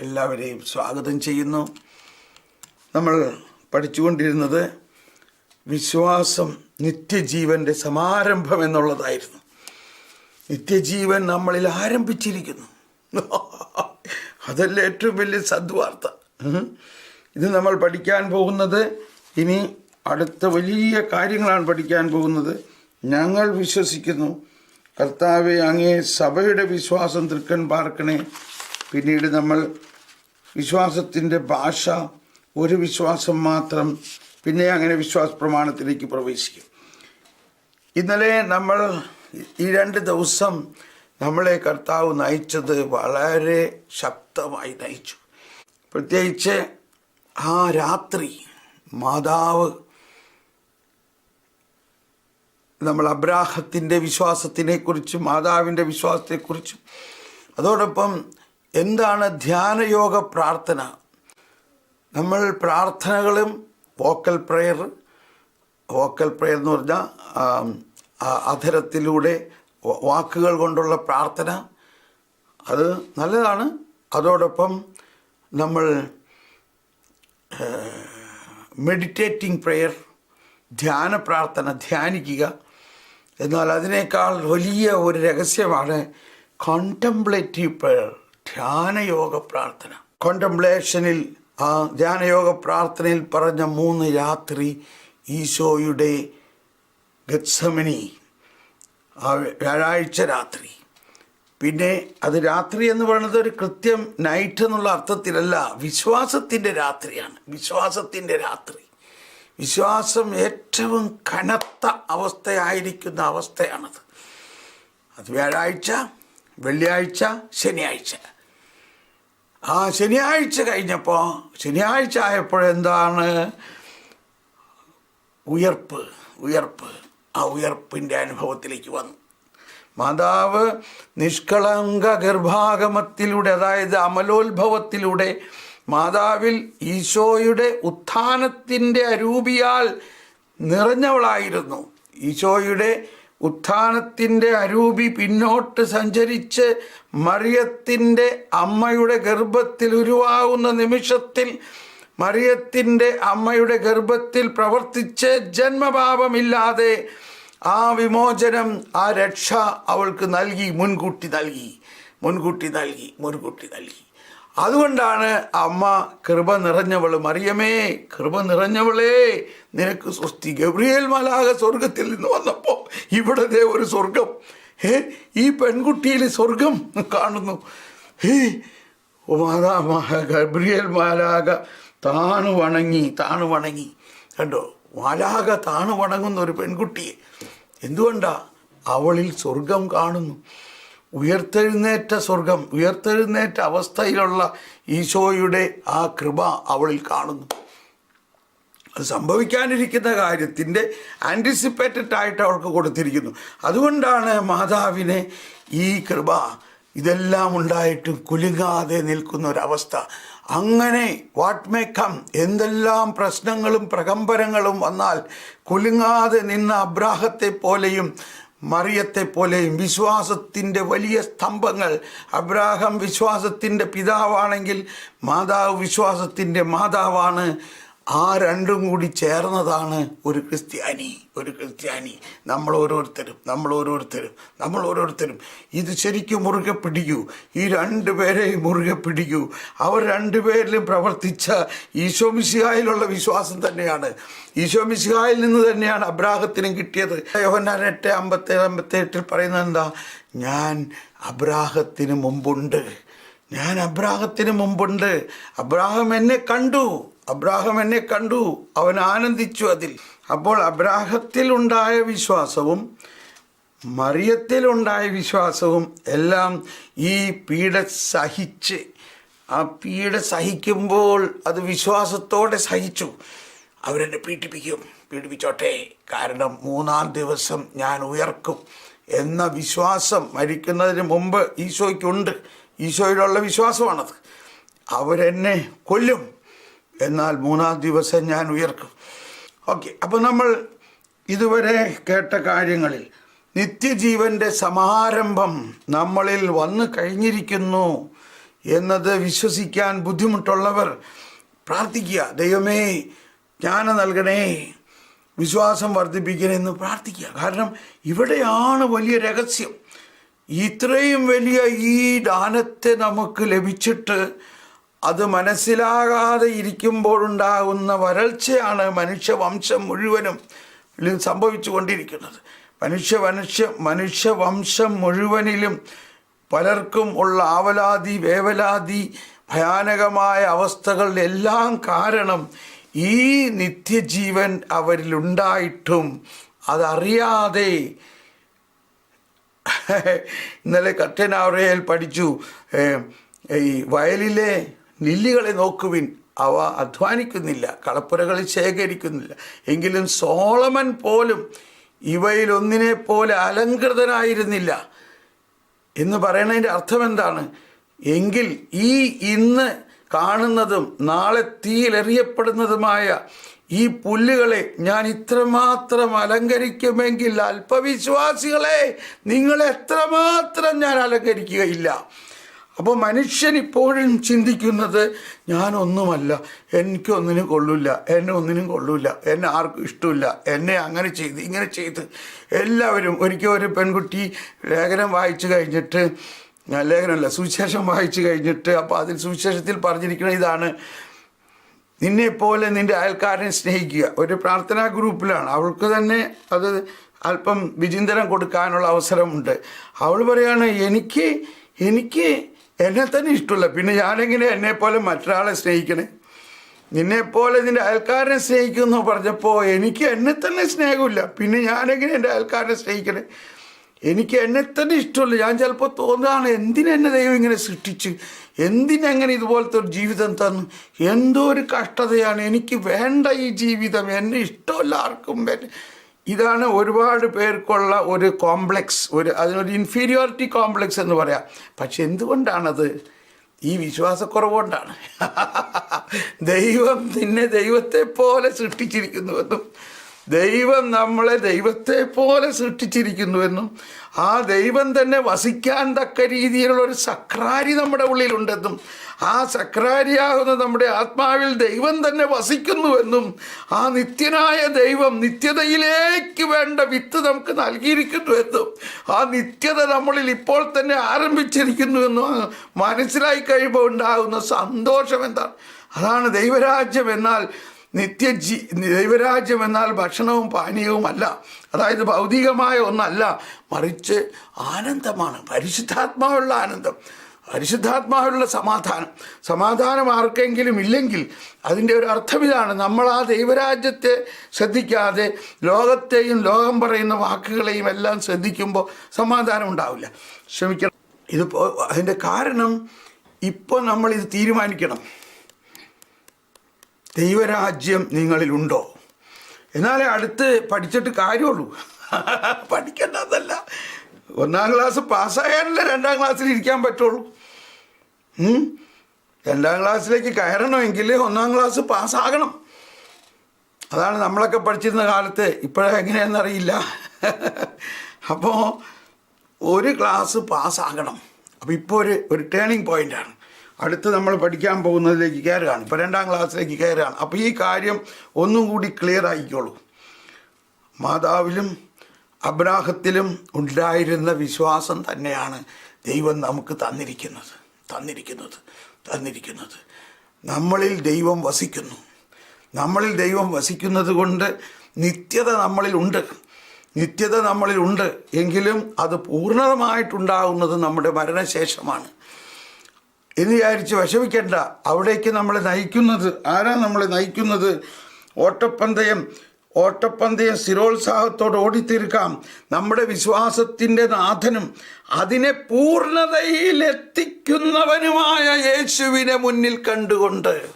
എല്ലാവരെയും സ്വാഗതം ചെയ്യുന്നു. നമ്മൾ പഠിച്ചുകൊണ്ടിരുന്നത് വിശ്വാസം നിത്യജീവന്റെ സമാരംഭം എന്നുള്ളതായിരുന്നു. നിത്യജീവൻ നമ്മളിൽ ആരംഭിച്ചിരിക്കുന്നു. അതല്ല ഏറ്റവും വലിയ സദ്വാർത്ത. ഇത് നമ്മൾ പഠിക്കാൻ പോകുന്നത് ഇനി അടുത്ത വലിയ കാര്യങ്ങളാണ് പഠിക്കാൻ പോകുന്നത്. ഞങ്ങൾ വിശ്വസിക്കുന്നു. കർത്താവെ അങ്ങേ സഭയുടെ വിശ്വാസം തൃക്കൻ പാർക്കണേ പിന്നീട് നമ്മൾ വിശ്വാസത്തിന്റെ ഭാഷ ഒരു വിശ്വാസം മാത്രം പിന്നെ അങ്ങനെ വിശ്വാസ പ്രമാണത്തിലേക്ക് പ്രവേശിക്കും. ഇന്നലെ നമ്മൾ ഈ രണ്ട് ദിവസം നമ്മളെ കർത്താവ് നയിച്ചത് വളരെ ശക്തമായി നയിച്ചു. പ്രത്യേകിച്ച് ആ രാത്രി മാതാവ് നമ്മൾ അബ്രാഹത്തിന്റെ വിശ്വാസത്തിനെക്കുറിച്ചും മാതാവിന്റെ വിശ്വാസത്തെക്കുറിച്ചും അതോടൊപ്പം എന്താണ് ധ്യാനയോഗ പ്രാർത്ഥന? നമ്മൾ പ്രാർത്ഥനകളും വോക്കൽ പ്രെയർ വോക്കൽ പ്രെയർ എന്ന് പറഞ്ഞാൽ അധരത്തിലൂടെ വാക്കുകൾ കൊണ്ടുള്ള പ്രാർത്ഥന. അത് നല്ലതാണ്. അതോടൊപ്പം നമ്മൾ മെഡിറ്റേറ്റിംഗ് പ്രെയർ ധ്യാന പ്രാർത്ഥന ധ്യാനിക്കുക. എന്നാൽ അതിനേക്കാൾ വലിയ ഒരു രഹസ്യമാണ് കോണ്ടംപ്ലേറ്റീവ് പ്രെയർ ധ്യാനയോഗ പ്രാർത്ഥന കോണ്ടംപ്ലേഷനിൽ ആ ധ്യാനയോഗ പ്രാർത്ഥനയിൽ പറഞ്ഞ മൂന്ന് രാത്രി ഈശോയുടെ ഗത്സമനി ആ വ്യാഴാഴ്ച രാത്രി. പിന്നെ അത് രാത്രി എന്ന് പറയുന്നത് ഒരു കൃത്യം നൈറ്റ് എന്നുള്ള അർത്ഥത്തിലല്ല വിശ്വാസത്തിന്റെ രാത്രിയാണ്. വിശ്വാസത്തിന്റെ രാത്രി. വിശ്വാസം ഏറ്റവും കനത്ത അവസ്ഥയായിരിക്കുന്ന അവസ്ഥയാണത്. അത് വ്യാഴാഴ്ച വെള്ളിയാഴ്ച ശനിയാഴ്ച. ആ ശനിയാഴ്ച കഴിഞ്ഞപ്പോൾ ശനിയാഴ്ച ആയപ്പോഴെന്താണ് ഉയർപ്പ് ഉയർപ്പ്. ആ ഉയർപ്പിന്റെ അനുഭവത്തിലേക്ക് വന്നു. മാതാവ് നിഷ്കളങ്ക ഗർഭാഗമത്തിലൂടെ അതായത് അമലോത്ഭവത്തിലൂടെ മാതാവിൽ ഈശോയുടെ ഉത്ഥാനത്തിന്റെ അരൂപിയാൽ നിറഞ്ഞവളായിരുന്നു. ഈശോയുടെ ഉത്ഥാനത്തിന്റെ അരൂപി പിന്നോട്ട് സഞ്ചരിച്ച് മറിയത്തിന്റെ അമ്മയുടെ ഗർഭത്തിൽ ഉരുവാകുന്ന നിമിഷത്തിൽ മറിയത്തിന്റെ അമ്മയുടെ ഗർഭത്തിൽ പ്രവർത്തിച്ച് ജന്മപാപമില്ലാതെ ആ വിമോചനം ആ രക്ഷ അവൾക്ക് നൽകി മുൻകൂട്ടി നൽകി മുൻകൂട്ടി നൽകി മുൻകൂട്ടി നൽകി. അതുകൊണ്ടാണ് അമ്മ കൃപ നിറഞ്ഞവൾ മറിയമേ കൃപ നിറഞ്ഞവളേ നിനക്ക് സ്വസ്തി ഗബ്രിയേൽ മലാക സ്വർഗത്തിൽ നിന്ന് വന്നപ്പോൾ ഇവിടെ ഒരു സ്വർഗം ഏ ഈ പെൺകുട്ടിയിൽ സ്വർഗം കാണുന്നു. ഹേ മാതാ ഗബ്രിയേൽ മാലാക താണു വണങ്ങി താണു വണങ്ങി. കണ്ടോ മാലാക താണു വണങ്ങുന്ന ഒരു പെൺകുട്ടിയെ. എന്തുകൊണ്ടാ? അവളിൽ സ്വർഗം കാണുന്നു. ഉയർത്തെഴുന്നേറ്റ സ്വർഗം ഉയർത്തെഴുന്നേറ്റ അവസ്ഥയിലുള്ള ഈശോയുടെ ആ കൃപ അവളിൽ കാണുന്നു. അത് സംഭവിക്കാനിരിക്കുന്ന കാര്യത്തിന്റെ ആന്റിസിപ്പേറ്റഡ് ആയിട്ട് അവൾക്ക് കൊടുത്തിരിക്കുന്നു. അതുകൊണ്ടാണ് മാതാവിനെ ഈ കൃപ ഇതെല്ലാം ഉണ്ടായിട്ടും കുലുങ്ങാതെ നിൽക്കുന്ന ഒരവസ്ഥ. അങ്ങനെ വാട്ട് മേ കം എന്തെല്ലാം പ്രശ്നങ്ങളും പ്രകമ്പനങ്ങളും വന്നാൽ കുലുങ്ങാതെ നിന്ന അബ്രാഹത്തെ പോലെയും മറിയത്തെ പോലെയും വിശ്വാസത്തിന്റെ വലിയ സ്തംഭങ്ങൾ. അബ്രാഹം വിശ്വാസത്തിന്റെ പിതാവാണെങ്കിൽ മാതാവ് വിശ്വാസത്തിന്റെ മാതാവാണ്. ആ രണ്ടും കൂടി ചേർന്നതാണ് ഒരു ക്രിസ്ത്യാനി ഒരു ക്രിസ്ത്യാനി. നമ്മൾ ഓരോരുത്തരും നമ്മൾ ഓരോരുത്തരും നമ്മൾ ഓരോരുത്തരും. ഇത് ശരിക്കും മുറുകെ പിടിക്കൂ. ഈ രണ്ട് പേരെയും മുറുകെ പിടിക്കൂ. അവർ രണ്ടുപേരിലും പ്രവർത്തിച്ച ഈശോമിശിഹായിലുള്ള വിശ്വാസം തന്നെയാണ്. ഈശോമിശിഹായിൽ നിന്ന് തന്നെയാണ് അബ്രാഹത്തിനും കിട്ടിയത്. യോഹന്നാൻ എട്ട് അമ്പത്തേഴ് അമ്പത്തെട്ടിൽ പറയുന്നത് എന്താ? ഞാൻ അബ്രാഹത്തിന് മുമ്പുണ്ട്. ഞാൻ അബ്രാഹത്തിന് മുമ്പുണ്ട്. അബ്രാഹം എന്നെ കണ്ടു. അബ്രാഹം എന്നെ കണ്ടു. അവൻ ആനന്ദിച്ചു അതിൽ. അപ്പോൾ അബ്രാഹത്തിൽ ഉണ്ടായ വിശ്വാസവും മറിയത്തിലുണ്ടായ വിശ്വാസവും എല്ലാം ഈ പീഡ സഹിച്ച് ആ പീഡ സഹിക്കുമ്പോൾ അത് വിശ്വാസത്തോടെ സഹിച്ചു. അവരെന്നെ പീഡിപ്പിക്കും. പീഡിപ്പിച്ചോട്ടെ. കാരണം മൂന്നാം ദിവസം ഞാൻ ഉയർക്കും എന്ന വിശ്വാസം മരിക്കുന്നതിന് മുമ്പ് ഈശോയ്ക്കുണ്ട്. ഈശോയിലുള്ള വിശ്വാസമാണത്. അവരെന്നെ കൊല്ലും. എന്നാൽ മൂന്നാം ദിവസം ഞാൻ ഉയർക്കും. ഓക്കെ അപ്പോൾ നമ്മൾ ഇതുവരെ കേട്ട കാര്യങ്ങളിൽ നിത്യജീവന്റെ സമാരംഭം നമ്മളിൽ വന്നു കഴിഞ്ഞിരിക്കുന്നു എന്നത് വിശ്വസിക്കാൻ ബുദ്ധിമുട്ടുള്ളവർ പ്രാർത്ഥിക്കുക. ദൈവമേ ജ്ഞാനം നൽകണേ. വിശ്വാസം വർദ്ധിപ്പിക്കണേ എന്ന് പ്രാർത്ഥിക്കുക. കാരണം ഇവിടെയാണ് വലിയ രഹസ്യം. ഇത്രയും വലിയ ഈ ദാനത്തെ നമുക്ക് ലഭിച്ചിട്ട് അത് മനസ്സിലാകാതെ ഇരിക്കുമ്പോഴുണ്ടാകുന്ന വരൾച്ചയാണ് മനുഷ്യവംശം മുഴുവനും സംഭവിച്ചു കൊണ്ടിരിക്കുന്നത്. മനുഷ്യ മനുഷ്യ മനുഷ്യവംശം മുഴുവനിലും പലർക്കും ഉള്ള ആവലാതി വേവലാതി ഭയാനകമായ അവസ്ഥകളിലെല്ലാം കാരണം ഈ നിത്യജീവൻ അവരിലുണ്ടായിട്ടും അതറിയാതെ ഇന്നലെ കട്ടനാവറയിൽ പഠിച്ചു ഈ വയലിലെ ലില്ലികളെ നോക്കുവിൻ. അവ അധ്വാനിക്കുന്നില്ല കളപ്പുരകളിൽ ശേഖരിക്കുന്നില്ല. എങ്കിലും സോളമൻ പോലും ഇവയിലൊന്നിനെ പോലെ അലങ്കൃതനായിരുന്നില്ല എന്ന് പറയുന്നതിന്റെ അർത്ഥം എന്താണ് എങ്കിൽ ഈ ഇന്ന് കാണുന്നതും നാളെ തീയിലെറിയപ്പെടുന്നതുമായ ഈ പുല്ലുകളെ ഞാൻ ഇത്രമാത്രം അലങ്കരിക്കുമെങ്കിൽ അല്പവിശ്വാസികളെ നിങ്ങൾ എത്രമാത്രം ഞാൻ അലങ്കരിക്കുകയില്ല. അപ്പോൾ മനുഷ്യൻ ഇപ്പോഴും ചിന്തിക്കുന്നത് ഞാനൊന്നുമല്ല എനിക്കൊന്നിനും കൊള്ളില്ല എന്നെ ഒന്നിനും കൊള്ളില്ല എന്നെ ആർക്കും ഇഷ്ടമില്ല എന്നെ അങ്ങനെ ചെയ്ത് ഇങ്ങനെ ചെയ്ത്. എല്ലാവരും ഒരിക്കൽ ഒരു പെൺകുട്ടി ലേഖനം വായിച്ചു കഴിഞ്ഞിട്ട് ലേഖനമല്ല സുവിശേഷം വായിച്ചു കഴിഞ്ഞിട്ട് അപ്പോൾ അതിൽ സുവിശേഷത്തിൽ പറഞ്ഞിരിക്കുന്ന ഇതാണ് നിന്നെപ്പോലെ നിന്റെ അയൽക്കാരനെ സ്നേഹിക്കുക. ഒരു പ്രാർത്ഥനാ ഗ്രൂപ്പിലാണ്. അവൾക്ക് തന്നെ അത് അല്പം വിചിന്തനം കൊടുക്കാനുള്ള അവസരമുണ്ട്. അവൾ പറയുകയാണ് എനിക്ക് എനിക്ക് എന്നെ തന്നെ ഇഷ്ടമില്ല. പിന്നെ ഞാനെങ്ങനെ എന്നെപ്പോലെ മറ്റൊരാളെ സ്നേഹിക്കണേ? നിന്നെപ്പോലെ നിന്റെ അയൽക്കാരനെ സ്നേഹിക്കുമെന്ന് പറഞ്ഞപ്പോൾ എനിക്ക് എന്നെ തന്നെ സ്നേഹമില്ല. പിന്നെ ഞാനെങ്ങനെ എന്റെ അയൽക്കാരനെ സ്നേഹിക്കണേ? എനിക്ക് എന്നെ തന്നെ ഇഷ്ടമല്ല. ഞാൻ ചിലപ്പോൾ തോന്നുകയാണ് എന്തിനെന്നെ ദൈവം ഇങ്ങനെ സൃഷ്ടിച്ച്? എന്തിനെങ്ങനെ ഇതുപോലത്തെ ഒരു ജീവിതം തന്നു? എന്തോ ഒരു കഷ്ടതയാണ്. എനിക്ക് വേണ്ട ഈ ജീവിതം. എന്നെ ഇഷ്ടമല്ല ആർക്കും. എന്നെ- ഇതാണ് ഒരുപാട് പേർക്കുള്ള ഒരു കോംപ്ലക്സ് ഒരു അതിനൊരു ഇൻഫീരിയോറിറ്റി കോംപ്ലക്സ് എന്ന് പറയാം. പക്ഷെ എന്തുകൊണ്ടാണത്? ഈ വിശ്വാസക്കുറവുകൊണ്ടാണ്. ദൈവം നിന്നെ ദൈവത്തെ പോലെ സൃഷ്ടിച്ചിരിക്കുന്നുവെന്നും ദൈവം നമ്മളെ ദൈവത്തെ പോലെ സൃഷ്ടിച്ചിരിക്കുന്നുവെന്നും ആ ദൈവം തന്നെ വസിക്കാൻ തക്ക രീതിയിലുള്ള ഒരു സക്രാരി നമ്മുടെ ഉള്ളിലുണ്ടെന്നും ആ സക്രാരിയാകുന്ന നമ്മുടെ ആത്മാവിൽ ദൈവം തന്നെ വസിക്കുന്നുവെന്നും ആ നിത്യനായ ദൈവം നിത്യതയിലേക്ക് വേണ്ട വിത്ത് നമുക്ക് നൽകിയിരിക്കുന്നുവെന്നും ആ നിത്യത നമ്മളിൽ ഇപ്പോൾ തന്നെ ആരംഭിച്ചിരിക്കുന്നുവെന്നും മനസ്സിലായി കഴിയുമ്പോൾ ഉണ്ടാകുന്ന സന്തോഷം എന്താണ്? അതാണ് ദൈവരാജ്യം എന്നാൽ നിത്യജീ ദൈവരാജ്യം എന്നാൽ ഭക്ഷണവും പാനീയവുമല്ല അതായത് ഭൗതികമായ ഒന്നല്ല. മറിച്ച് ആനന്ദമാണ്. പരിശുദ്ധാത്മാവുള്ള ആനന്ദം. പരിശുദ്ധാത്മാവിലുള്ള സമാധാനം. സമാധാനം ആർക്കെങ്കിലും ഇല്ലെങ്കിൽ അതിന്റെ ഒരു അർത്ഥം ഇതാണ്. നമ്മൾ ആ ദൈവരാജ്യത്തെ ശ്രദ്ധിക്കാതെ ലോകത്തെയും ലോകം പറയുന്ന വാക്കുകളെയും എല്ലാം ശ്രദ്ധിക്കുമ്പോൾ സമാധാനം ഉണ്ടാവില്ല. ശ്രമിക്കണം ഇതിപ്പോൾ അതിന്റെ കാരണം ഇപ്പോൾ നമ്മൾ ഇത് തീരുമാനിക്കണം. ദൈവരാജ്യം നിങ്ങളിലുണ്ടോ എന്നാലേ അടുത്ത് പഠിച്ചിട്ട് കാര്യമുള്ളൂ. പഠിക്കേണ്ടതല്ല. ഒന്നാം ക്ലാസ് പാസ്സായാലല്ലേ രണ്ടാം ക്ലാസ്സിൽ ഇരിക്കാൻ പറ്റുള്ളൂ. രണ്ടാം ക്ലാസ്സിലേക്ക് കയറണമെങ്കിൽ ഒന്നാം ക്ലാസ് പാസ്സാകണം. അതാണ് നമ്മളൊക്കെ പഠിച്ചിരുന്ന കാലത്ത് ഇപ്പോഴെങ്ങനെയാണെന്നറിയില്ല അപ്പോൾ ഒരു ക്ലാസ് പാസ്സാകണം. അപ്പോൾ ഇപ്പോൾ ഒരു ഒരു ടേണിംഗ് പോയിന്റാണ് അടുത്ത് നമ്മൾ പഠിക്കാൻ പോകുന്നതിലേക്ക് കയറുകയാണ്. ഇപ്പോൾ രണ്ടാം ക്ലാസ്സിലേക്ക് കയറുകയാണ്. അപ്പോൾ ഈ കാര്യം ഒന്നും കൂടി ക്ലിയർ ആയിക്കോളൂ. മാതാവിലും അബ്രാഹത്തിലും ഉണ്ടായിരുന്ന വിശ്വാസം തന്നെയാണ് ദൈവം നമുക്ക് തന്നിരിക്കുന്നത്. തന്നിരിക്കുന്നത്. തന്നിരിക്കുന്നത്. നമ്മളിൽ ദൈവം വസിക്കുന്നു. നമ്മളിൽ ദൈവം വസിക്കുന്നത് കൊണ്ട് നിത്യത നമ്മളിലുണ്ട് നിത്യത നമ്മളിൽ ഉണ്ട്. എങ്കിലും അത് പൂർണമായിട്ടുണ്ടാകുന്നത് നമ്മുടെ മരണശേഷമാണ്. എന്ന് വിചാരിച്ച് വിഷമിക്കേണ്ട. അവിടേക്ക് നമ്മളെ നയിക്കുന്നത്. ആരാ നമ്മളെ നയിക്കുന്നത്? ഓട്ടപ്പന്തയം ഓട്ടപ്പന്തയം സ്ഥിരോത്സാഹത്തോടെ ഓടിത്തീർക്കാം. നമ്മുടെ വിശ്വാസത്തിന്റെ നാഥനും അതിനെ പൂർണതയിൽ എത്തിക്കുന്നവനുമായ യേശുവിനെ മുന്നിൽ കണ്ടുകൊണ്ട്.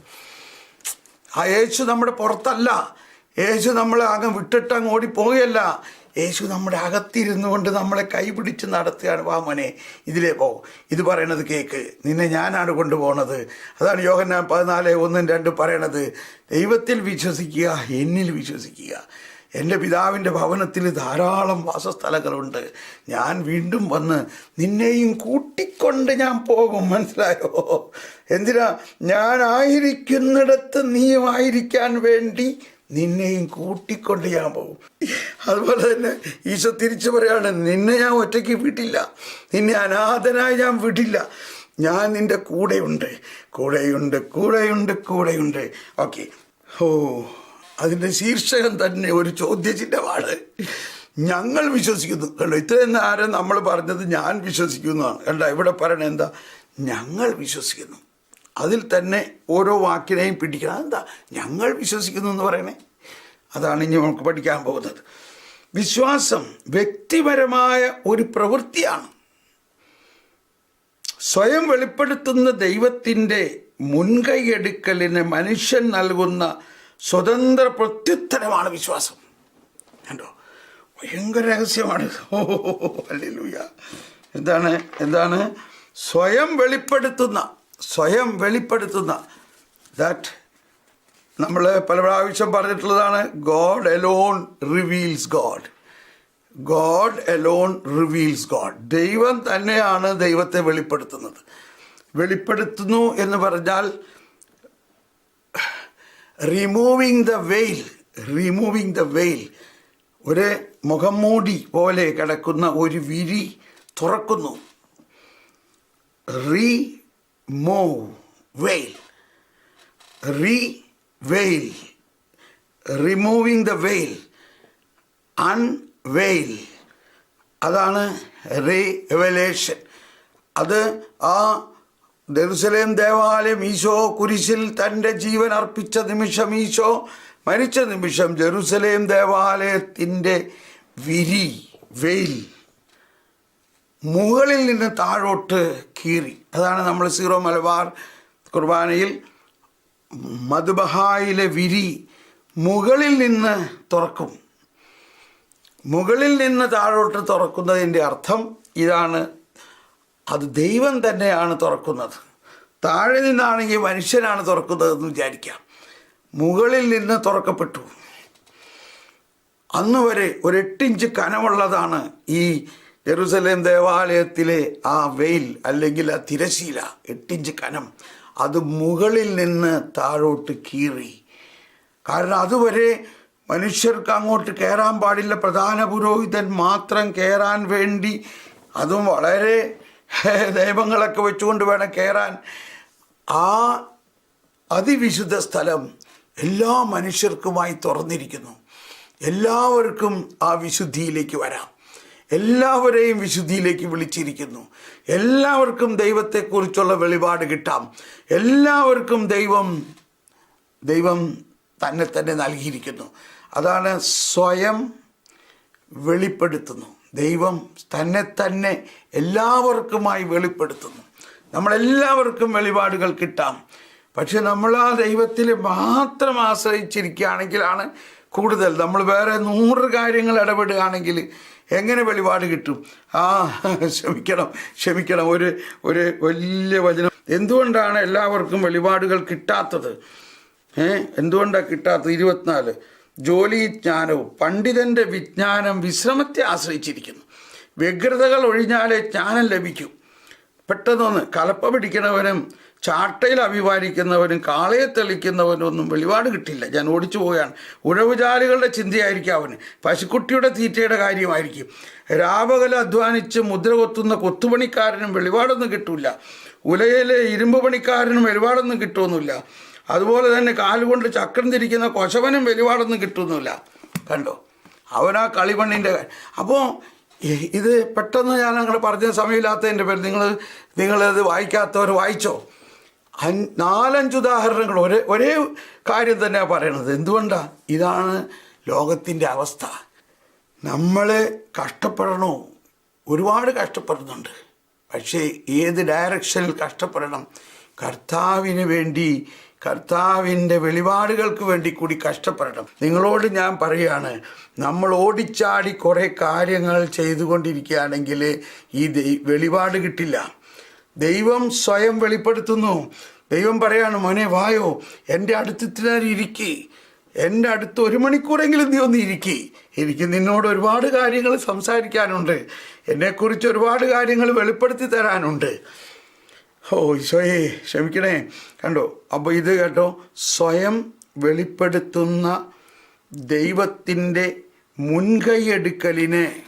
ആ യേശു നമ്മുടെ പുറത്തല്ല. യേശു നമ്മളെ അങ്ങ് വിട്ടിട്ട് അങ്ങ് ഓടിപ്പോവുകയല്ല യേശു നമ്മുടെ അകത്തിരുന്നു കൊണ്ട് നമ്മളെ കൈപിടിച്ച് നടത്തുകയാണ്. വാ മോനെ ഇതിലേ പോ. ഇത് പറയണത് കേക്ക്. നിന്നെ ഞാനാണ് കൊണ്ടുപോകണത് അതാണ് യോഹന്നാൻ പതിനാല് ഒന്നും രണ്ടും പറയണത്. ദൈവത്തിൽ വിശ്വസിക്കുക എന്നിൽ വിശ്വസിക്കുക. എന്റെ പിതാവിന്റെ ഭവനത്തിൽ ധാരാളം വാസസ്ഥലങ്ങളുണ്ട്. ഞാൻ വീണ്ടും വന്ന് നിന്നെയും കൂട്ടിക്കൊണ്ട് ഞാൻ പോകും. മനസ്സിലായോ? എന്തിനാ? ഞാനായിരിക്കുന്നിടത്ത് നീയും ആയിരിക്കാൻ വേണ്ടി നിന്നെയും കൂട്ടിക്കൊണ്ട് ഞാൻ പോകും. അതുപോലെ തന്നെ ഈശോ തിരിച്ചു പറയാണ് നിന്നെ ഞാൻ ഒറ്റയ്ക്ക് വിടില്ല. നിന്നെ അനാഥനായി ഞാൻ വിടില്ല. ഞാൻ നിന്റെ കൂടെയുണ്ട്. കൂടെയുണ്ട് കൂടെയുണ്ട് കൂടെയുണ്ട്. ഓക്കെ. ഓ അതിന്റെ ശീർഷകം തന്നെ ഒരു ചോദ്യചിഹ്നമാണ് ഞങ്ങൾ വിശ്വസിക്കുന്നു. കണ്ടോ ഇത്രയും നേരം നമ്മൾ പറഞ്ഞത് ഞാൻ വിശ്വസിക്കുന്നതാണ് കണ്ടോ ഇവിടെ പറയണത് എന്താ? ഞങ്ങൾ വിശ്വസിക്കുന്നു. അതിൽ തന്നെ ഓരോ വാക്കിനെയും പിടിക്കണം. അതെന്താ? ഞങ്ങൾ വിശ്വസിക്കുന്നു എന്ന് പറയണേ. അതാണ് ഇനി നമുക്ക് പഠിക്കാൻ പോകുന്നത്. വിശ്വാസം വ്യക്തിപരമായ ഒരു പ്രവൃത്തിയാണ്. സ്വയം വെളിപ്പെടുത്തുന്ന ദൈവത്തിന്റെ മുൻകൈയെടുക്കലിന് മനുഷ്യൻ നൽകുന്ന സ്വതന്ത്ര പ്രത്യുത്തരമാണ് വിശ്വാസം. കണ്ടോ? ഭയങ്കര രഹസ്യമാണ്. ഓ അല്ലേലൂയ എന്താണ്? എന്താണ്? സ്വയം വെളിപ്പെടുത്തുന്ന സ്വയം വെളിപ്പെടുത്തുന്ന ദാറ്റ് നമ്മൾ പല പ്രാവശ്യം പറഞ്ഞിട്ടുള്ളതാണ് God alone reveals God God alone reveals God ദൈവം തന്നെയാണ് ദൈവത്തെ വെളിപ്പെടുത്തുന്നത്. വെളിപ്പെടുത്തുന്നു എന്ന് പറഞ്ഞാൽ removing the veil removing the veil ഒരു മുഖംമൂടി പോലെ കിടക്കുന്ന ഒരു വിരി തുറക്കുന്നു. റീ വെയിൽ റീ വെയിൽ റിമൂവിങ് ദ വെയിൽ അൺവെയിൽ അതാണ് റീവലേഷൻ അത് ആ ജെറുസലേം ദേവാലയം ഈശോ കുരിശിൽ തന്റെ ജീവൻ അർപ്പിച്ച നിമിഷം ഈശോ മരിച്ച നിമിഷം ജെറുസലേം ദേവാലയത്തിന്റെ വിരി വെയിൽ മുകളിൽ നിന്ന് താഴോട്ട് കീറി. അതാണ് നമ്മൾ സീറോ മലബാർ കുർബാനയിൽ മധുബഹായിലെ വിരി മുകളിൽ നിന്ന് തുറക്കും. മുകളിൽ നിന്ന് താഴോട്ട് തുറക്കുന്നതിന്റെ അർത്ഥം ഇതാണ്. അത് ദൈവം തന്നെയാണ് തുറക്കുന്നത്. താഴെ നിന്നാണെങ്കിൽ മനുഷ്യനാണ് തുറക്കുന്നതെന്ന് വിചാരിക്കാം. മുകളിൽ നിന്ന് തുറക്കപ്പെട്ടു. അന്നുവരെ ഒരെട്ടിഞ്ച് കനമുള്ളതാണ് ഈ ജെറുസലേം ദേവാലയത്തിലെ ആ വെയിൽ അല്ലെങ്കിൽ ആ തിരശീല എട്ടിഞ്ച് കനം അത് മുകളിൽ നിന്ന് താഴോട്ട് കീറി. കാരണം അതുവരെ മനുഷ്യർക്ക് അങ്ങോട്ട് കയറാൻ പാടില്ല. പ്രധാന പുരോഹിതൻ മാത്രം കയറാൻ വേണ്ടി അതും വളരെ ദൈവങ്ങളൊക്കെ വെച്ചുകൊണ്ട് വേണം കയറാൻ. ആ അതിവിശുദ്ധ സ്ഥലം എല്ലാ മനുഷ്യർക്കുമായി തുറന്നിരിക്കുന്നു. എല്ലാവർക്കും ആ വിശുദ്ധിയിലേക്ക് വരാം. എല്ലാവരെയും വിശുദ്ധിയിലേക്ക് വിളിച്ചിരിക്കുന്നു. എല്ലാവർക്കും ദൈവത്തെക്കുറിച്ചുള്ള വെളിപാട് കിട്ടാം. എല്ലാവർക്കും ദൈവം ദൈവം തന്നെ തന്നെ നൽകിയിരിക്കുന്നു. അതാണ് സ്വയം വെളിപ്പെടുത്തുന്നു. ദൈവം തന്നെ തന്നെ എല്ലാവർക്കുമായി വെളിപ്പെടുത്തുന്നു. നമ്മളെല്ലാവർക്കും വെളിപാടുകൾ കിട്ടാം. പക്ഷെ നമ്മൾ ആ ദൈവത്തിൽ മാത്രം ആശ്രയിച്ചിരിക്കുകയാണെങ്കിലാണ് കൂടുതൽ. നമ്മൾ വേറെ നൂറ് കാര്യങ്ങൾ ഇടപെടുകയാണെങ്കിൽ എങ്ങനെ വെളിപാട് കിട്ടും? ആ ക്ഷമിക്കണം ക്ഷമിക്കണം. ഒരു ഒരു വലിയ വചനം. എന്തുകൊണ്ടാണ് എല്ലാവർക്കും വെളിപാടുകൾ കിട്ടാത്തത്? ഏ എന്തുകൊണ്ടാണ് കിട്ടാത്തത്? ഇരുപത്തിനാല്. ജോലി ജ്ഞാനവും പണ്ഡിതന്റെ വിജ്ഞാനം വിശ്രമത്തെ ആശ്രയിച്ചിരിക്കുന്നു. വ്യഗ്രതകൾ ഒഴിഞ്ഞാലേ ജ്ഞാനം ലഭിക്കൂ. പെട്ടെന്നൊന്ന് കലപ്പ പിടിക്കുന്നവനും ചാട്ടയിൽ അഭിമാനിക്കുന്നവനും കാളയെ തെളിക്കുന്നവനും ഒന്നും വെളിപാട് കിട്ടില്ല. ഞാൻ ഓടിച്ചു പോവുകയാണ്. ഉഴവുചാലുകളുടെ ചിന്തയായിരിക്കും അവന്. പശുക്കുട്ടിയുടെ തീറ്റയുടെ കാര്യമായിരിക്കും. രാപകല അധ്വാനിച്ച് മുദ്ര കൊത്തുന്ന കൊത്തുപണിക്കാരനും വെളിപാടൊന്നും കിട്ടില്ല ഉലയിലെ ഇരുമ്പ് പണിക്കാരനും വെളിപാടൊന്നും കിട്ടുമൊന്നുമില്ല അതുപോലെ തന്നെ കാലുകൊണ്ട് ചക്രം തിരിക്കുന്ന കൊശവനും വെളിപാടൊന്നും കിട്ടുന്നില്ല കണ്ടോ? അവനാ കളിമണ്ണിന്റെ അപ്പോൾ ഇത് പെട്ടെന്ന് ഞാൻ അങ്ങനെ പറഞ്ഞ സമയമില്ലാത്തതിന്റെ പേര് നിങ്ങൾ നിങ്ങളത് വായിക്കാത്തവർ വായിച്ചോ? നാലഞ്ച് ഉദാഹരണങ്ങൾ ഒരേ ഒരേ കാര്യം തന്നെയാണ് പറയണത്. എന്തുകൊണ്ടാണ് ഇതാണ് ലോകത്തിന്റെ അവസ്ഥ. നമ്മൾ കഷ്ടപ്പെടണോ? ഒരുപാട് കഷ്ടപ്പെടുന്നുണ്ട്. പക്ഷേ ഏത് ഡയറക്ഷനിൽ കഷ്ടപ്പെടണം? കർത്താവിന് വേണ്ടി കർത്താവിന്റെ വെളിപാടുകൾക്ക് വേണ്ടി കൂടി കഷ്ടപ്പെടണം. നിങ്ങളോട് ഞാൻ പറയുകയാണ് നമ്മൾ ഓടിച്ചാടി കുറേ കാര്യങ്ങൾ ചെയ്തുകൊണ്ടിരിക്കുകയാണെങ്കിൽ ഈ വെളിപാട് കിട്ടില്ല. ദൈവം സ്വയം വെളിപ്പെടുത്തുന്നു. ദൈവം പറയാണ് മോനെ വായോ എന്റെ അടുത്തിനാരി ഇരിക്കേ? എന്റെ അടുത്ത് ഒരു മണിക്കൂറെങ്കിലും നീ ഒന്ന് ഇരിക്കി. എനിക്ക് നിന്നോട് ഒരുപാട് കാര്യങ്ങൾ സംസാരിക്കാനുണ്ട്. എന്നെക്കുറിച്ച് ഒരുപാട് കാര്യങ്ങൾ വെളിപ്പെടുത്തി തരാനുണ്ട്. ഓ ഈശോയെ ക്ഷമിക്കണേ. കണ്ടോ അപ്പോൾ ഇത് കേട്ടോ സ്വയം വെളിപ്പെടുത്തുന്ന ദൈവത്തിന്റെ മുൻകൈയെടുക്കലിനെ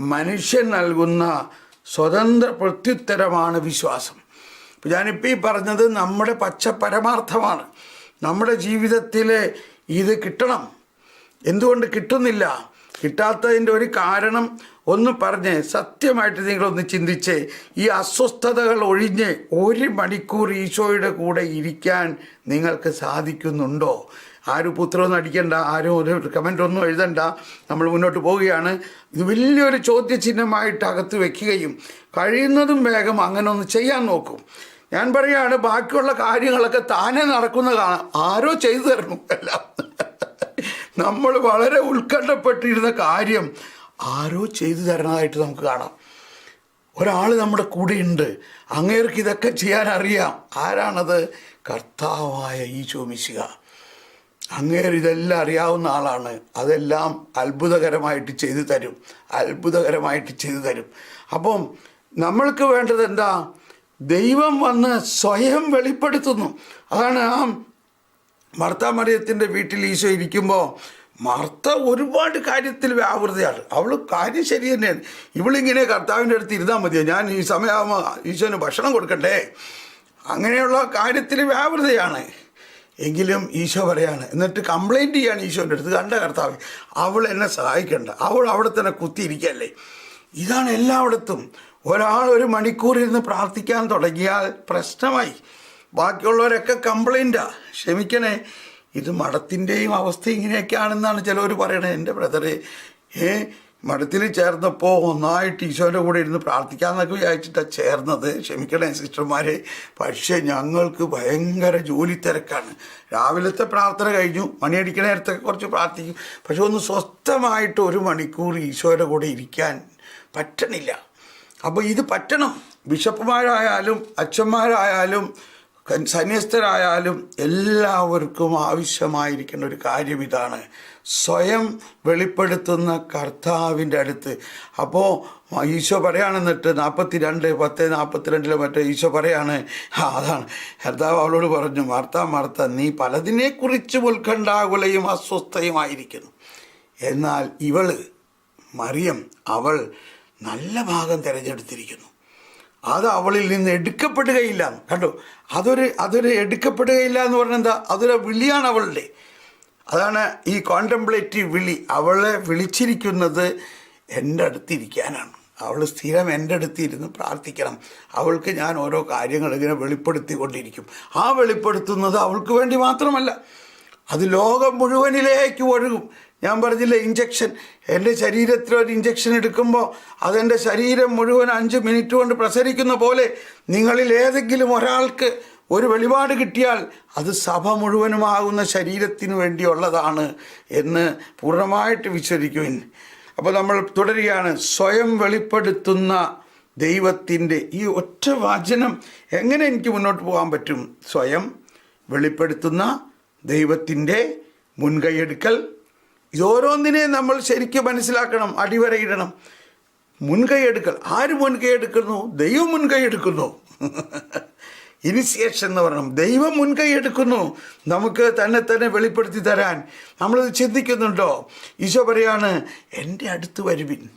മനുഷ്യൻ നൽകുന്ന സ്വതന്ത്ര പ്രത്യുത്തരമാണ് വിശ്വാസം. ഇപ്പം ഞാനിപ്പോൾ ഈ പറഞ്ഞത് നമ്മുടെ പച്ച പരമാർത്ഥമാണ് നമ്മുടെ ജീവിതത്തിൽ ഇത് കിട്ടണം. എന്തുകൊണ്ട് കിട്ടുന്നില്ല? കിട്ടാത്തതിന്റെ ഒരു കാരണം ഒന്ന് പറഞ്ഞ് സത്യമായിട്ട് നിങ്ങളൊന്ന് ചിന്തിച്ച് ഈ അസ്വസ്ഥതകൾ ഒഴിഞ്ഞ് ഒരു മണിക്കൂർ ഈശോയുടെ കൂടെ ഇരിക്കാൻ നിങ്ങൾക്ക് സാധിക്കുന്നുണ്ടോ? ആരും പുത്രമൊന്നും അടിക്കണ്ട ആരും ഒരു കമന്റ് ഒന്നും എഴുതണ്ട. നമ്മൾ മുന്നോട്ട് പോവുകയാണ്. ഇത് വലിയൊരു ചോദ്യചിഹ്നമായിട്ട് അകത്ത് വെക്കുകയും കഴിയുന്നതും വേഗം അങ്ങനെ ഒന്ന് ചെയ്യാൻ നോക്കും. ഞാൻ പറയുകയാണ് ബാക്കിയുള്ള കാര്യങ്ങളൊക്കെ താനേ നടക്കുന്ന കാണാം. ആരോ ചെയ്തു തരണം എല്ലാം. നമ്മൾ വളരെ ഉത്കണ്ഠപ്പെട്ടിരുന്ന കാര്യം ആരോ ചെയ്തു തരണതായിട്ട് നമുക്ക് കാണാം. ഒരാൾ നമ്മുടെ കൂടെയുണ്ട് അങ്ങേർക്ക് ഇതൊക്കെ ചെയ്യാൻ അറിയാം. ആരാണത്? കർത്താവായ ഈ ചോമിശിക അങ്ങേർ ഇതെല്ലാം അറിയാവുന്ന ആളാണ്. അതെല്ലാം അത്ഭുതകരമായിട്ട് ചെയ്തു തരും. അത്ഭുതകരമായിട്ട് ചെയ്തു തരും. അപ്പം നമ്മൾക്ക് വേണ്ടത് എന്താ? ദൈവം വന്ന് സ്വയം വെളിപ്പെടുത്തുന്നു. അതാണ് ആ മർത്താമറിയത്തിന്റെ വീട്ടിൽ ഈശോ ഇരിക്കുമ്പോൾ മർത്ത ഒരുപാട് കാര്യത്തിൽ വ്യാപൃതയാണ്. അവൾ കാര്യം ശരി തന്നെയാണ്. ഇവളിങ്ങനെ കർത്താവിന്റെ അടുത്ത് ഇരുന്നാൽ മതിയോ? ഞാൻ ഈ സമയമാകുമ്പോൾ ഈശോന് ഭക്ഷണം കൊടുക്കണ്ടേ? അങ്ങനെയുള്ള കാര്യത്തിൽ വ്യാപൃതയാണ്. എങ്കിലും ഈശോ പറയാണ്. എന്നിട്ട് കംപ്ലൈന്റ് ചെയ്യാണ് ഈശോന്റെ അടുത്ത്. കണ്ട കർത്താവ് അവൾ എന്നെ സഹായിക്കണ്ട. അവൾ അവിടെ തന്നെ കുത്തിയിരിക്കല്ലേ? ഇതാണ് എല്ലായിടത്തും. ഒരാൾ ഒരു മണിക്കൂർ ഇരുന്ന് പ്രാർത്ഥിക്കാൻ തുടങ്ങിയാൽ പ്രശ്നമായി. ബാക്കിയുള്ളവരൊക്കെ കംപ്ലൈന്റാ ക്ഷമിക്കണേ ഇത് മഠത്തിന്റെയും അവസ്ഥ ഇങ്ങനെയൊക്കെയാണെന്നാണ് ചിലവർ പറയണത് എന്റെ ബ്രദറെ ഏ മഠത്തിൽ ചേർന്നപ്പോൾ ഒന്നായിട്ട് ഈശോയുടെ കൂടെ ഇരുന്ന് പ്രാർത്ഥിക്കാമെന്നൊക്കെ വിചാരിച്ചിട്ടാണ് ചേർന്നത്. ക്ഷമിക്കണേ സിസ്റ്റർമാരെ. പക്ഷേ ഞങ്ങൾക്ക് ഭയങ്കര ജോലി തിരക്കാണ്. രാവിലത്തെ പ്രാർത്ഥന കഴിഞ്ഞു. മണിയടിക്കണ നേരത്തൊക്കെ കുറച്ച് പ്രാർത്ഥിക്കും. പക്ഷെ ഒന്ന് സ്വസ്ഥമായിട്ട് ഒരു മണിക്കൂർ ഈശോയുടെ കൂടെ ഇരിക്കാൻ പറ്റണില്ല. അപ്പോൾ ഇത് പറ്റണം. ബിഷപ്പുമാരായാലും അച്ഛന്മാരായാലും സന്യസ്തരായാലും എല്ലാവർക്കും ആവശ്യമായിരിക്കുന്ന ഒരു കാര്യം ഇതാണ്. സ്വയം വെളിപ്പെടുത്തുന്ന കർത്താവിന്റെ അടുത്ത്. അപ്പോൾ ഈശോ പറയുകയാണെന്നിട്ട് നാൽപ്പത്തി രണ്ട് പത്ത് നാൽപ്പത്തിരണ്ടിലോ മറ്റോ ഈശോ പറയാണ് അതാണ്. കർത്താവ് അവളോട് പറഞ്ഞു മാർത്ത മാർത്ത നീ പലതിനെക്കുറിച്ച് ഉത്കണ്ഠാകുലയും അസ്വസ്ഥയുമായിരിക്കുന്നു. എന്നാൽ ഇവൾ മറിയം അവൾ നല്ല ഭാഗം തിരഞ്ഞെടുത്തിരിക്കുന്നു. അത് അവളിൽ നിന്ന് എടുക്കപ്പെടുകയില്ല. കണ്ടോ? അതൊരു അതൊരു എടുക്കപ്പെടുകയില്ല എന്ന് പറഞ്ഞാൽ എന്താ? അതൊരു വിളിയാണ് അവളുടെ. അതാണ് ഈ കോണ്ടംപ്ലേറ്റീവ് വിളി. അവളെ വിളിച്ചിരിക്കുന്നത് എന്റെ അടുത്തിരിക്കാനാണ്. അവൾ സ്ഥിരം എന്റെ അടുത്ത് ഇരുന്ന് പ്രാർത്ഥിക്കണം. അവൾക്ക് ഞാൻ ഓരോ കാര്യങ്ങൾ ഇങ്ങനെ വെളിപ്പെടുത്തിക്കൊണ്ടിരിക്കും. ആ വെളിപ്പെടുത്തുന്നത് അവൾക്ക് വേണ്ടി മാത്രമല്ല അത് ലോകം മുഴുവനിലേക്ക് ഒഴുകും. ഞാൻ പറഞ്ഞില്ല ഇഞ്ചക്ഷൻ എന്റെ ശരീരത്തിൽ ഒരു ഇഞ്ചക്ഷൻ എടുക്കുമ്പോൾ അതെന്റെ ശരീരം മുഴുവൻ അഞ്ച് മിനിറ്റ് കൊണ്ട് പ്രസരിക്കുന്ന പോലെ നിങ്ങളിൽ ഏതെങ്കിലും ഒരാൾക്ക് ഒരു വെളിപാട് കിട്ടിയാൽ അത് സഭ മുഴുവനുമാകുന്ന ശരീരത്തിന് വേണ്ടിയുള്ളതാണ് എന്ന് പൂർണമായിട്ട് വിശ്വസിക്കുവിൻ. അപ്പോൾ നമ്മൾ തുടരുകയാണ്. സ്വയം വെളിപ്പെടുത്തുന്ന ദൈവത്തിന്റെ ഈ ഒറ്റ വചനം എങ്ങനെ എനിക്ക് മുന്നോട്ട് പോകാൻ പറ്റും? സ്വയം വെളിപ്പെടുത്തുന്ന ദൈവത്തിന്റെ മുൻകൈയെടുക്കൽ. ഇതോരോന്നിനെയും നമ്മൾ ശരിക്കും മനസ്സിലാക്കണം അടിവരയിടണം. മുൻകൈയെടുക്കൽ. ആര് മുൻകൈയെടുക്കുന്നു? ദൈവം മുൻകൈയെടുക്കുന്നു. ഇനിസിയേഷൻ എന്ന് പറയണം. ദൈവം മുൻകൈ എടുക്കുന്നു നമുക്ക് തന്നെ തന്നെ വെളിപ്പെടുത്തി തരാൻ. നമ്മളത് ചിന്തിക്കുന്നുണ്ടോ? ഈശോ പറയാണ് എന്റെ അടുത്ത് വരുവിൻ.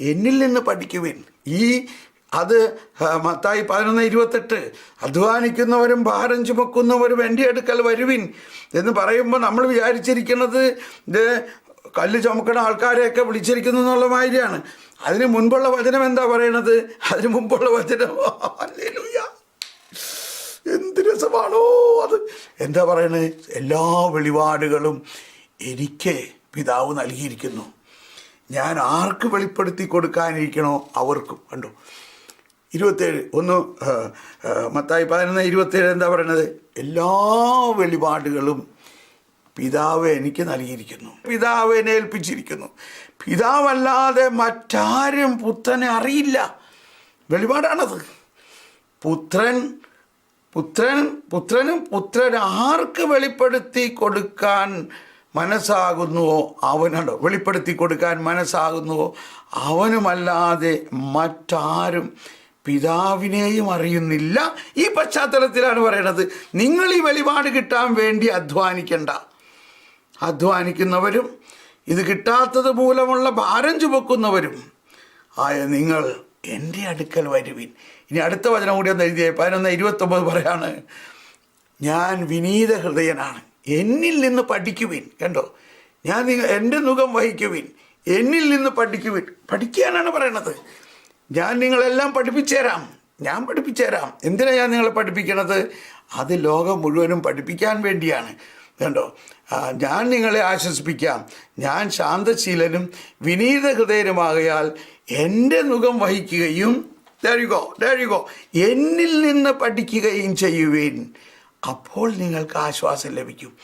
എന്നിൽ നിന്ന് പഠിക്കുവിൻ. ഈ അത് മത്തായി പതിനൊന്ന് ഇരുപത്തെട്ട് അധ്വാനിക്കുന്നവരും ഭാരം ചുമക്കുന്നവരും എന്റെ അടുക്കൽ വരുവിൻ. എന്ന് പറയുമ്പോൾ നമ്മൾ വിചാരിച്ചിരിക്കുന്നത് കല്ല് ചുമക്കണ ആൾക്കാരെയൊക്കെ വിളിച്ചിരിക്കുന്നു എന്നുള്ള മാതിരിയാണ്. അതിന് മുൻപുള്ള വചനം എന്താ പറയണത്? അതിന് മുമ്പുള്ള വചനം ഹല്ലേലൂയ. എന്ത് രസമാണോ അത്. എന്താ പറയണത് എല്ലാ വെളിപാടുകളും എനിക്ക് പിതാവ് നൽകിയിരിക്കുന്നു. ഞാൻ ആർക്ക് വെളിപ്പെടുത്തി കൊടുക്കാനിരിക്കണോ അവർക്കും. കണ്ടോ? ഇരുപത്തേഴ് ഒന്ന് മത്തായി പതിനൊന്ന് ഇരുപത്തേഴ് എന്താ പറയണത്? എല്ലാ വെളിപാടുകളും പിതാവ് എനിക്ക് നൽകിയിരിക്കുന്നു. പിതാവ് എന്നെ ഏൽപ്പിച്ചിരിക്കുന്നു. പിതാവല്ലാതെ മറ്റാരും പുത്രനെ അറിയില്ല. വെളിപാടാണത്. പുത്രൻ പുത്രൻ പുത്രനും പുത്രൻ ആർക്ക് വെളിപ്പെടുത്തി കൊടുക്കാൻ മനസ്സാകുന്നുവോ അവനുണ്ടോ വെളിപ്പെടുത്തി കൊടുക്കാൻ മനസ്സാകുന്നുവോ അവനുമല്ലാതെ മറ്റാരും പിതാവിനെയും അറിയുന്നില്ല. ഈ പശ്ചാത്തലത്തിലാണ് പറയുന്നത് നിങ്ങൾ ഈ വെളിപാട് കിട്ടാൻ വേണ്ടി അധ്വാനിക്കണ്ട. അധ്വാനിക്കുന്നവരും ഇത് കിട്ടാത്തത് മൂലമുള്ള ഭാരം ചുമക്കുന്നവരും ആയ നിങ്ങൾ എന്റെ അടുക്കൽ വരുവിൻ. ഇനി അടുത്ത വചനം കൂടി ഒന്ന് എഴുതിയേ പതിനൊന്ന് ഇരുപത്തൊമ്പത് പറയാണ് ഞാൻ വിനീത ഹൃദയനാണ്. എന്നിൽ നിന്ന് പഠിക്കുവിൻ. കണ്ടോ? ഞാൻ നിങ്ങൾ എന്റെ മുഖം വഹിക്കുവിൻ. എന്നിൽ നിന്ന് പഠിക്കുവിൻ. പഠിക്കാനാണ് പറയണത്. ഞാൻ നിങ്ങളെല്ലാം പഠിപ്പിച്ചു തരാം ഞാൻ പഠിപ്പിച്ചു തരാം എന്തിനാണ് ഞാൻ നിങ്ങളെ പഠിപ്പിക്കണത്? അത് ലോകം മുഴുവനും പഠിപ്പിക്കാൻ വേണ്ടിയാണ്. കണ്ടോ? ഞാൻ നിങ്ങളെ ആശ്വസിപ്പിക്കാം. ഞാൻ ശാന്തശീലനും വിനീത ഹൃദയനുമാകയാൽ എന്റെ മുഖം വഹിക്കുകയും ഡാരികോ ഡാരികോ എന്നിൽ നിന്ന് പഠിക്കുകയും ചെയ്യുവേൻ. അപ്പോൾ നിങ്ങൾക്ക് ആശ്വാസം ലഭിക്കും.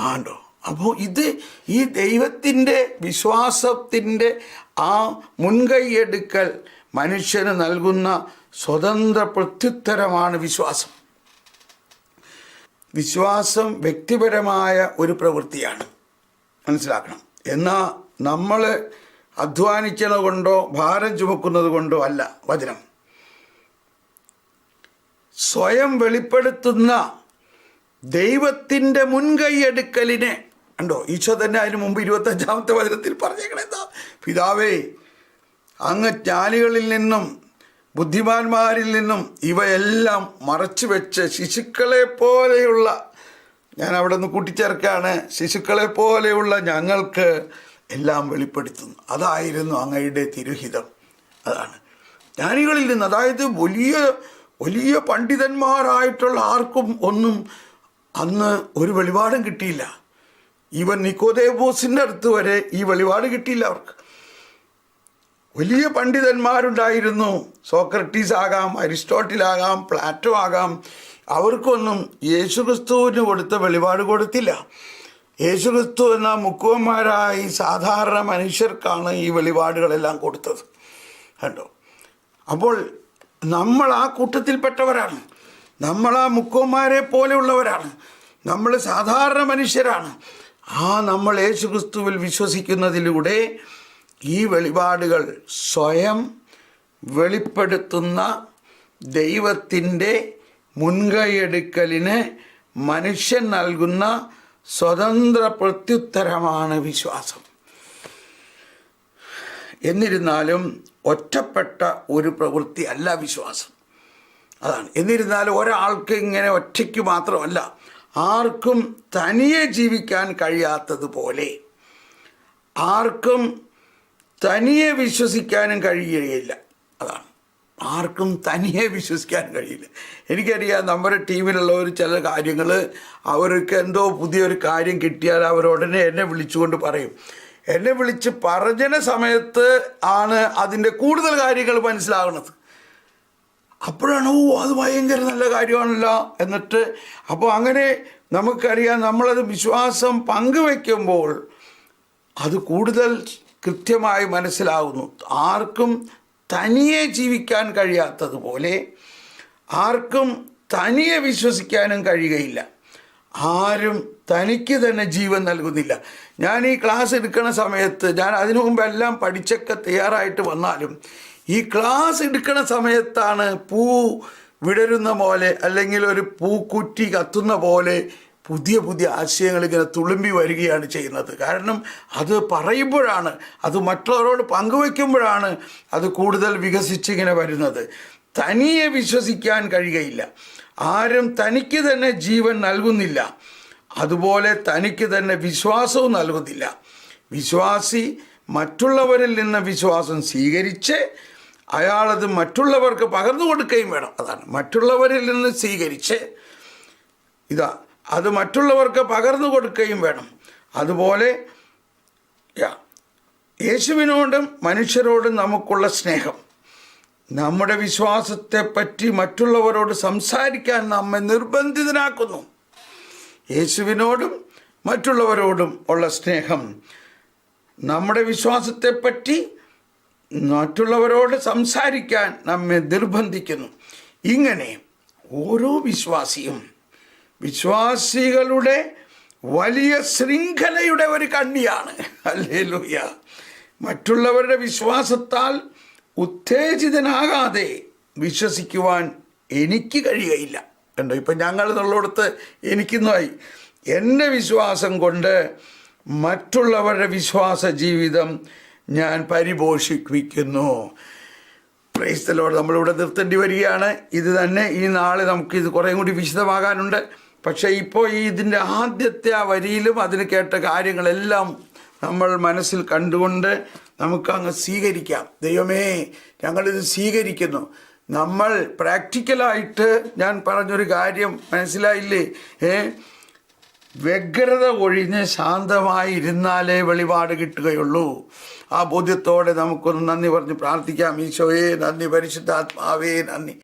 ആണ്ടോ? അപ്പോൾ ഇത് ഈ ദൈവത്തിന്റെ വിശ്വാസത്തിന്റെ ആ മുൻകൈയെടുക്കൽ മനുഷ്യന് നൽകുന്ന സ്വതന്ത്ര പ്രത്യുത്തരമാണ് വിശ്വാസം. വിശ്വാസം വ്യക്തിപരമായ ഒരു പ്രവൃത്തിയാണ്. മനസ്സിലാക്കണം. എന്നാൽ നമ്മൾ അധ്വാനിക്കുന്നത് കൊണ്ടോ ഭാരം ചുമക്കുന്നത് കൊണ്ടോ അല്ല വചനം. സ്വയം വെളിപ്പെടുത്തുന്ന ദൈവത്തിന്റെ മുൻകൈയെടുക്കലിനെ ഉണ്ടോ ഈശോ തന്നെ അതിന് മുമ്പ് ഇരുപത്തഞ്ചാമത്തെ വചനത്തിൽ പറഞ്ഞേക്കണെന്താ പിതാവേ അങ്ങ് ജ്ഞാനികളിൽ നിന്നും ബുദ്ധിമാന്മാരിൽ നിന്നും ഇവയെല്ലാം മറച്ചു വെച്ച് ശിശുക്കളെ പോലെയുള്ള ഞാൻ അവിടെ നിന്ന് കൂട്ടിച്ചേർക്കാണ് ശിശുക്കളെ പോലെയുള്ള ഞങ്ങൾക്ക് എല്ലാം വെളിപ്പെടുത്തുന്നു. അതായിരുന്നു അങ്ങയുടെ തിരുഹിതം. അതാണ്. ജ്ഞാനികളിൽ നിന്ന് അതായത് വലിയ വലിയ പണ്ഡിതന്മാരായിട്ടുള്ള ആർക്കും ഒന്നും അന്ന് ഒരു വെളിപാടും കിട്ടിയില്ല. ഈവൻ നിക്കോദേബോസിന്റെ അടുത്ത് വരെ ഈ വെളിപാട് കിട്ടിയില്ല അവർക്ക്. വലിയ പണ്ഡിതന്മാരുണ്ടായിരുന്നു. സോക്രട്ടീസ് ആകാം അരിസ്റ്റോട്ടിലാകാം പ്ലാറ്റോ ആകാം. അവർക്കൊന്നും യേശുക്രിസ്തുവിന് കൊടുത്ത വെളിപാട് കൊടുത്തില്ല. യേശുക്രിസ്തു എന്ന മുക്കുവന്മാരായി സാധാരണ മനുഷ്യർക്കാണ് ഈ വെളിപാടുകളെല്ലാം കൊടുത്തത്. കണ്ടോ? അപ്പോൾ നമ്മൾ ആ കൂട്ടത്തിൽപ്പെട്ടവരാണ്. നമ്മൾ ആ മുക്കുവന്മാരെ പോലെയുള്ളവരാണ്. നമ്മൾ സാധാരണ മനുഷ്യരാണ്. ആ നമ്മൾ യേശുക്രിസ്തുവിൽ വിശ്വസിക്കുന്നതിലൂടെ ഈ വെളിപാടുകൾ സ്വയം വെളിപ്പെടുത്തുന്ന ദൈവത്തിന്റെ മുൻകൈയെടുക്കലിന് മനുഷ്യൻ നൽകുന്ന സ്വതന്ത്ര പ്രത്യുത്തരമാണ് വിശ്വാസം. എന്നിരുന്നാലും ഒറ്റപ്പെട്ട ഒരു പ്രവൃത്തി അല്ല വിശ്വാസം. അതാണ്. എന്നിരുന്നാലും ഒരാൾക്ക് ഇങ്ങനെ ഒറ്റയ്ക്ക് മാത്രമല്ല ആർക്കും തനിയെ ജീവിക്കാൻ കഴിയാത്തതുപോലെ ആർക്കും തനിയെ വിശ്വസിക്കാനും കഴിയുകയില്ല. അതാണ്. ആർക്കും തനിയെ വിശ്വസിക്കാൻ കഴിയില്ല. എനിക്കറിയാം നമ്മുടെ ടീമിലുള്ളവർ ചില കാര്യങ്ങൾ അവർക്ക് എന്തോ പുതിയൊരു കാര്യം കിട്ടിയാൽ അവർ ഉടനെ എന്നെ വിളിച്ചുകൊണ്ട് പറയും. എന്നെ വിളിച്ച് പറഞ്ഞ സമയത്ത് ആണ് അതിന്റെ കൂടുതൽ കാര്യങ്ങൾ മനസ്സിലാകുന്നത്. അപ്പോഴാണ് ഓ അത് ഭയങ്കര നല്ല കാര്യമാണല്ലോ എന്നിട്ട് അപ്പോൾ അങ്ങനെ നമുക്കറിയാം നമ്മളത് വിശ്വാസം പങ്കുവെക്കുമ്പോൾ അത് കൂടുതൽ കൃത്യമായി മനസ്സിലാകുന്നു ആർക്കും തനിയെ ജീവിക്കാൻ കഴിയാത്തതുപോലെ ആർക്കും തനിയെ വിശ്വസിക്കാനും കഴിയുകയില്ല. ആരും തനിക്ക് തന്നെ ജീവൻ നൽകുന്നില്ല. ഞാൻ ഈ ക്ലാസ് എടുക്കുന്ന സമയത്ത് ഞാൻ അതിനു മുമ്പെല്ലാം പഠിച്ചൊക്കെ തയ്യാറായിട്ട് വന്നാലും ഈ ക്ലാസ് എടുക്കുന്ന സമയത്താണ് പൂ വിടരുന്ന പോലെ അല്ലെങ്കിൽ ഒരു പൂക്കുറ്റി കത്തുന്ന പോലെ പുതിയ പുതിയ ആശയങ്ങൾ ഇങ്ങനെ തുളുമ്പി വരികയാണ് ചെയ്യുന്നത്. കാരണം അത് പറയുമ്പോഴാണ് അത് മറ്റുള്ളവരോട് പങ്കുവെക്കുമ്പോഴാണ് അത് കൂടുതൽ വികസിച്ചിങ്ങനെ വരുന്നത്. തനിയെ വിശ്വസിക്കാൻ കഴിയുകയില്ല. ആരും തനിക്ക് തന്നെ ജീവൻ നൽകുന്നില്ല. അതുപോലെ തനിക്ക് തന്നെ വിശ്വാസവും നൽകുന്നില്ല. വിശ്വാസി മറ്റുള്ളവരിൽ നിന്ന് വിശ്വാസം സ്വീകരിച്ച് അയാളത് മറ്റുള്ളവർക്ക് പകർന്നു കൊടുക്കുകയും വേണം. അതാണ്. മറ്റുള്ളവരിൽ നിന്ന് സ്വീകരിച്ച് ഇതാ അത് മറ്റുള്ളവർക്ക് പകർന്നു കൊടുക്കുകയും വേണം. അതുപോലെ യേശുവിനോടും മനുഷ്യരോടും നമുക്കുള്ള സ്നേഹം. നമ്മുടെ വിശ്വാസത്തെപ്പറ്റി മറ്റുള്ളവരോട് സംസാരിക്കാൻ നമ്മെ നിർബന്ധിതനാക്കുന്നു. യേശുവിനോടും മറ്റുള്ളവരോടും ഉള്ള സ്നേഹം. നമ്മുടെ വിശ്വാസത്തെപ്പറ്റി മറ്റുള്ളവരോട് സംസാരിക്കാൻ നമ്മെ നിർബന്ധിക്കുന്നു. ഇങ്ങനെ ഓരോ വിശ്വാസിയും വിശ്വാസികളുടെ വലിയ ശൃംഖലയുടെ ഒരു കണ്ണിയാണ്. അല്ലേലൂയ മറ്റുള്ളവരുടെ വിശ്വാസത്താൽ ഉത്തേജിതനാകാതെ വിശ്വസിക്കുവാൻ എനിക്ക് കഴിയയില്ല കണ്ടോ? ഇപ്പം ഞങ്ങൾ എന്നുള്ളിടത്ത് എനിക്കിന്നായി എന്റെ വിശ്വാസം കൊണ്ട് മറ്റുള്ളവരുടെ വിശ്വാസ ജീവിതം ഞാൻ പരിപോഷിപ്പിക്കുന്നു. പ്രൈസ്തലോട് നമ്മളിവിടെ നിർത്തേണ്ടി വരികയാണ്. ഇത് തന്നെ ഈ നാളെ നമുക്ക് ഇത് കുറേ കൂടി വിശദമാകാനുണ്ട്. പക്ഷേ ഇപ്പോൾ ഈ ഇതിന്റെ ആദ്യത്തെ ആ വരിയിലും അതിന് കേട്ട കാര്യങ്ങളെല്ലാം നമ്മൾ മനസ്സിൽ കണ്ടുകൊണ്ട് നമുക്ക് അങ്ങ് സ്വീകരിക്കാം. ദൈവമേ ഞങ്ങളിത് സ്വീകരിക്കുന്നു. നമ്മൾ പ്രാക്ടിക്കലായിട്ട് ഞാൻ പറഞ്ഞൊരു കാര്യം മനസ്സിലായില്ലേ? ഏ? വ്യഗ്രത ഒഴിഞ്ഞ് ശാന്തമായി ഇരുന്നാലേ വെളിപാട് കിട്ടുകയുള്ളൂ. ആ ബോധ്യത്തോടെ നമുക്കൊന്ന് നന്ദി പറഞ്ഞ് പ്രാർത്ഥിക്കാം. ഈശോയെ നന്ദി പരിശുദ്ധാത്മാവേ നന്ദി.